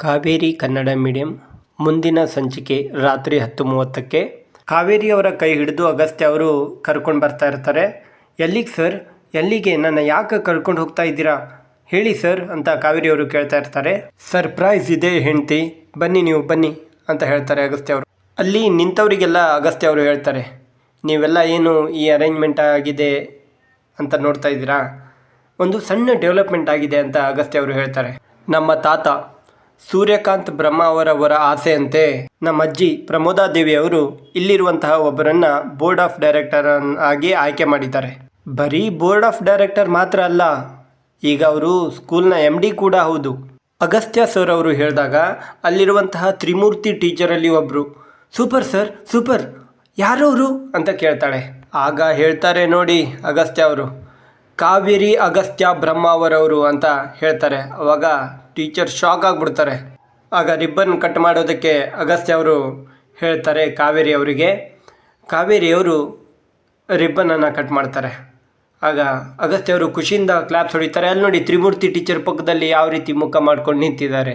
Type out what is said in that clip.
Kaveri Kannada medium ಮುಂದಿನ ಸಂಚಿಕೆ ರಾತ್ರಿ ಹತ್ತು ಮೂವತ್ತಕ್ಕೆ. ಕಾವೇರಿಯವರ ಕೈ ಹಿಡಿದು ಅಗಸ್ತ್ಯ ಅವರು ಕರ್ಕೊಂಡು ಬರ್ತಾ ಇರ್ತಾರೆ. ಎಲ್ಲಿಗೆ ಸರ್? ಎಲ್ಲಿಗೆ? ನನ್ನ ಯಾಕೆ ಕರ್ಕೊಂಡು ಹೋಗ್ತಾ ಇದ್ದೀರಾ? ಹೇಳಿ ಸರ್ ಅಂತ ಕಾವೇರಿ ಅವರು ಕೇಳ್ತಾ ಇರ್ತಾರೆ. ಸರ್ಪ್ರೈಸ್ ಇದೆ ಹೆಂಡತಿ, ಬನ್ನಿ ನೀವು, ಬನ್ನಿ ಅಂತ ಹೇಳ್ತಾರೆ ಅಗಸ್ತ್ಯ ಅವರು. ಅಲ್ಲಿ ನಿಂತವರಿಗೆಲ್ಲ ಅಗಸ್ತ್ಯ ಅವರು ಹೇಳ್ತಾರೆ, ನೀವೆಲ್ಲ ಏನು ಈ ಅರೇಂಜ್ಮೆಂಟ್ ಆಗಿದೆ ಅಂತ ನೋಡ್ತಾ ಇದ್ದೀರಾ? ಒಂದು ಸಣ್ಣ ಡೆವಲಪ್ಮೆಂಟ್ ಆಗಿದೆ ಅಂತ ಅಗಸ್ತ್ಯ ಅವರು ಹೇಳ್ತಾರೆ. ನಮ್ಮ ತಾತ ಸೂರ್ಯಕಾಂತ್ ಬ್ರಹ್ಮ ಅವರವರ ಆಸೆಯಂತೆ ನಮ್ಮ ಅಜ್ಜಿ ಪ್ರಮೋದಾದೇವಿ ಅವರು ಇಲ್ಲಿರುವಂತಹ ಒಬ್ಬರನ್ನ ಬೋರ್ಡ್ ಆಫ್ ಡೈರೆಕ್ಟರ್ ಆಗಿ ಆಯ್ಕೆ ಮಾಡಿದ್ದಾರೆ. ಬರೀ ಬೋರ್ಡ್ ಆಫ್ ಡೈರೆಕ್ಟರ್ ಮಾತ್ರ ಅಲ್ಲ, ಈಗ ಅವರು ಸ್ಕೂಲ್ನ ಎಂ ಡಿ ಕೂಡ ಹೌದು. ಅಗಸ್ತ್ಯ ಸರ್ ಅವರು ಹೇಳಿದಾಗ ಅಲ್ಲಿರುವಂತಹ ತ್ರಿಮೂರ್ತಿ ಟೀಚರಲ್ಲಿ ಒಬ್ಬರು ಸೂಪರ್ ಸರ್, ಸೂಪರ್, ಯಾರವರು? ಅಂತ ಕೇಳ್ತಾಳೆ. ಆಗ ಹೇಳ್ತಾರೆ ನೋಡಿ ಅಗಸ್ತ್ಯ ಅವರು ಕಾವೇರಿ ಅಗಸ್ತ್ಯ ಬ್ರಹ್ಮಾವರವರು ಅಂತ ಹೇಳ್ತಾರೆ. ಅವಾಗ ಟೀಚರ್ ಶಾಕ್ ಆಗಿಬಿಡ್ತಾರೆ. ಆಗ ರಿಬ್ಬನ್ ಕಟ್ ಮಾಡೋದಕ್ಕೆ ಅಗಸ್ತ್ಯ ಅವರು ಹೇಳ್ತಾರೆ ಕಾವೇರಿ ಅವರಿಗೆ. ಕಾವೇರಿ ಅವರು ರಿಬ್ಬನನ್ನು ಕಟ್ ಮಾಡ್ತಾರೆ. ಆಗ ಅಗಸ್ತ್ಯ ಅವರು ಖುಷಿಯಿಂದ ಕ್ಲಾಪ್ಸ್ ಹೊಡಿತಾರೆ. ಅಲ್ಲಿ ನೋಡಿ ತ್ರಿಮೂರ್ತಿ ಟೀಚರ್ ಪಕ್ಕದಲ್ಲಿ ಯಾವ ರೀತಿ ಮುಖ ಮಾಡ್ಕೊಂಡು ನಿಂತಿದ್ದಾರೆ.